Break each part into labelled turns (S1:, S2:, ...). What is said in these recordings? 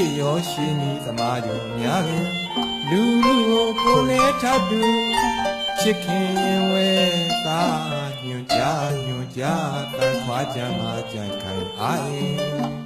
S1: ခေတ်ရောရှင်ဤသမားတို့များပင်လူလူကိုကိုယ်နဲ့ထပ်တူချစ်ခင်ရင်ဝဲသာညွန်ကြညွန်ကြတန်ခွာကြမှာကြံခိုင်အာရင်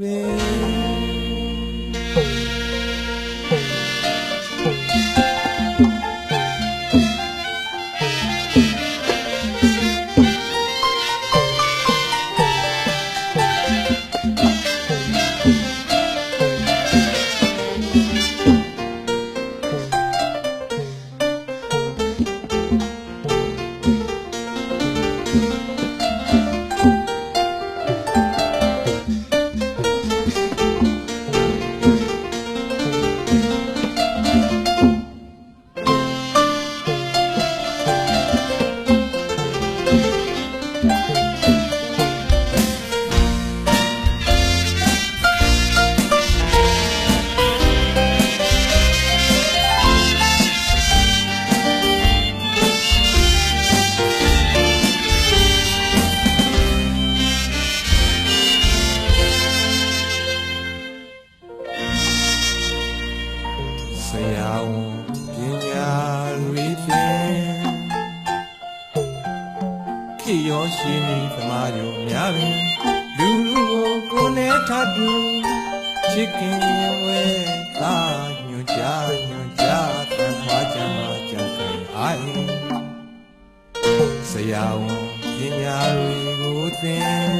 S1: ပဲ တ်ရောရှင်ဤသမားတို့များပင်လူလူကိုကိုယ်နဲ့ထပ်တူချစ်ခင်ရင်ဝဲသာညွန်ကြညွန်ကြတန်ခွာကြမှာကြံခိုင်အာရင်ဆရာဝန်ပညာတွေကိုသင်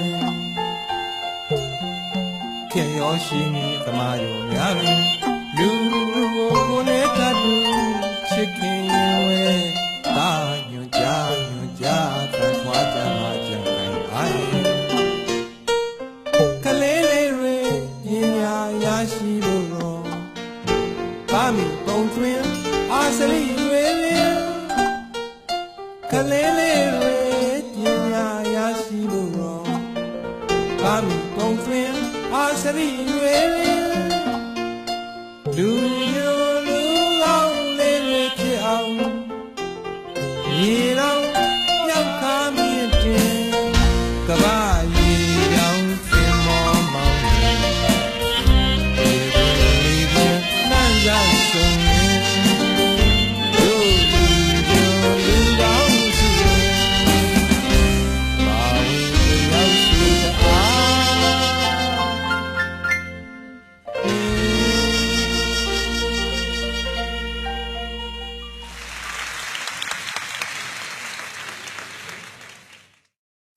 S1: ခေတ်ရောရှင်ဤသမားတို့များပင်လူလူကိုကိုယ်နဲ့ထပ်တူချစ်ခင်ရင်ဝဲ ပါ